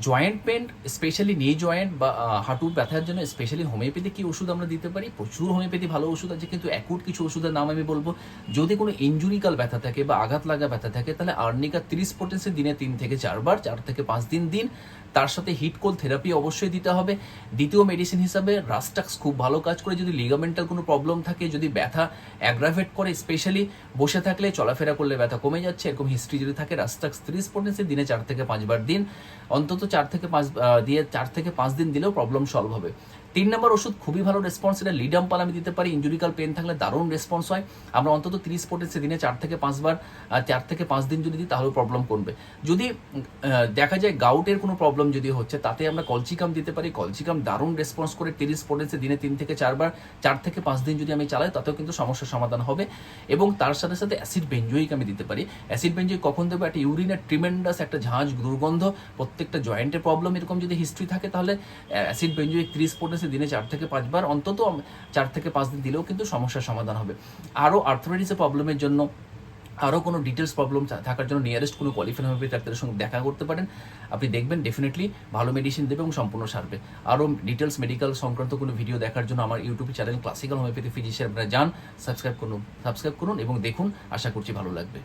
Joint pain specially knee joint বা হাঁটুর ব্যথার জন্য স্পেশালি হোমিওপ্যাথি কি ওষুধ আমরা দিতে পারি? প্রচুর হোমিওপ্যাথি ভালো ওষুধ আছে, কিন্তু অ্যাকুট কিছু ওষুধের নাম আমি বলব। যদি কোনো ইঞ্জুরিকাল ব্যথা থাকে বা আঘাত লাগা ব্যথা থাকে, তাহলে আর্নিকা ত্রিশ পোটেন্সে দিনে তিন থেকে চারবার, চার থেকে পাঁচ দিন দিন। তার সাথে হিটকোল থেরাপি অবশ্যই দিতে হবে। দ্বিতীয় মেডিসিন হিসাবে রাস্টাক্স খুব ভালো কাজ করে। যদি লিগামেন্টাল কোনো প্রবলেম থাকে, যদি ব্যথা অ্যাগ্রাভেট করে, স্পেশালি বসে থাকলে, চলাফেরা করলে ব্যথা কমে যাচ্ছে, এরকম হিস্ট্রি যদি থাকে রাস্টাক্স ত্রিশ পোটেন্সে দিনে চার থেকে পাঁচবার দিন। অন্তত চার থেকে পাঁচ দিয়ে চার থেকে পাঁচ দিন দিলেও প্রবলেম সলভ হবে। তিন নম্বর ওষুধ খুবই ভালো রেসপন্স এটা লিডাম্পাল আমি দিতে পারি ইঞ্জুরিকাল পেন থাকলে দারুণ রেসপন্স হয়। আমরা অন্তত তিরিশ পোটেন্সে দিনে চার থেকে পাঁচবার চার থেকে পাঁচ দিন যদি দিই, তাহলেও প্রবলেম কমবে। যদি দেখা যায় গাউটের কোনো প্রবলেম যদি হচ্ছে, তাতে আমরা কলচিকাম দিতে পারি, কলচিকাম দারুণ রেসপন্স করে তিরিশ পোটেন্সে দিনে তিন থেকে চারবার চার থেকে পাঁচ দিন যদি আমি চালাই, তাতেও কিন্তু সমস্যার সমাধান হবে। এবং তার সাথে সাথে অ্যাসিড বেঞ্জয়িক আমি দিতে পারি। অ্যাসিড বেঞ্জয়িক কখন দেবো? একটা ইউরিনের ট্রিমেন্ডাস একটা ঝাঁঝ দুর্গন্ধ, প্রত্যেকটা জয়েন্টের প্রবলেম এরকম যদি হিস্ট্রি থাকে, তাহলে অ্যাসিড বেঞ্জয়িক ত্রিশ পোটেন্সে দিনে চার থেকে পাঁচবার, অন্তত চার থেকে পাঁচ দিন দিলেও কিন্তু সমস্যার সমাধান হবে। আরও আর্থ্রাইটিসের প্রবলেমের জন্য, আরও কোনো ডিটেলস প্রবলেম থাকার জন্য নিয়ারেস্ট কোনো কোয়ালিফাইড হোমিওপ্যাথি ডাক্তারের সঙ্গে দেখা করতে পারেন। আপনি দেখবেন ডেফিনেটলি ভালো মেডিসিন দেবে এবং সম্পূর্ণ সারবে। আরও ডিটেলস মেডিকেল সংক্রান্ত কোনো ভিডিও দেখার জন্য আমার YouTube channel classical homeopathy physician আপনারা যান সাবস্ক্রাইব করুন সাবস্ক্রাইব করুন এবং দেখুন। আশা করছি ভালো লাগবে।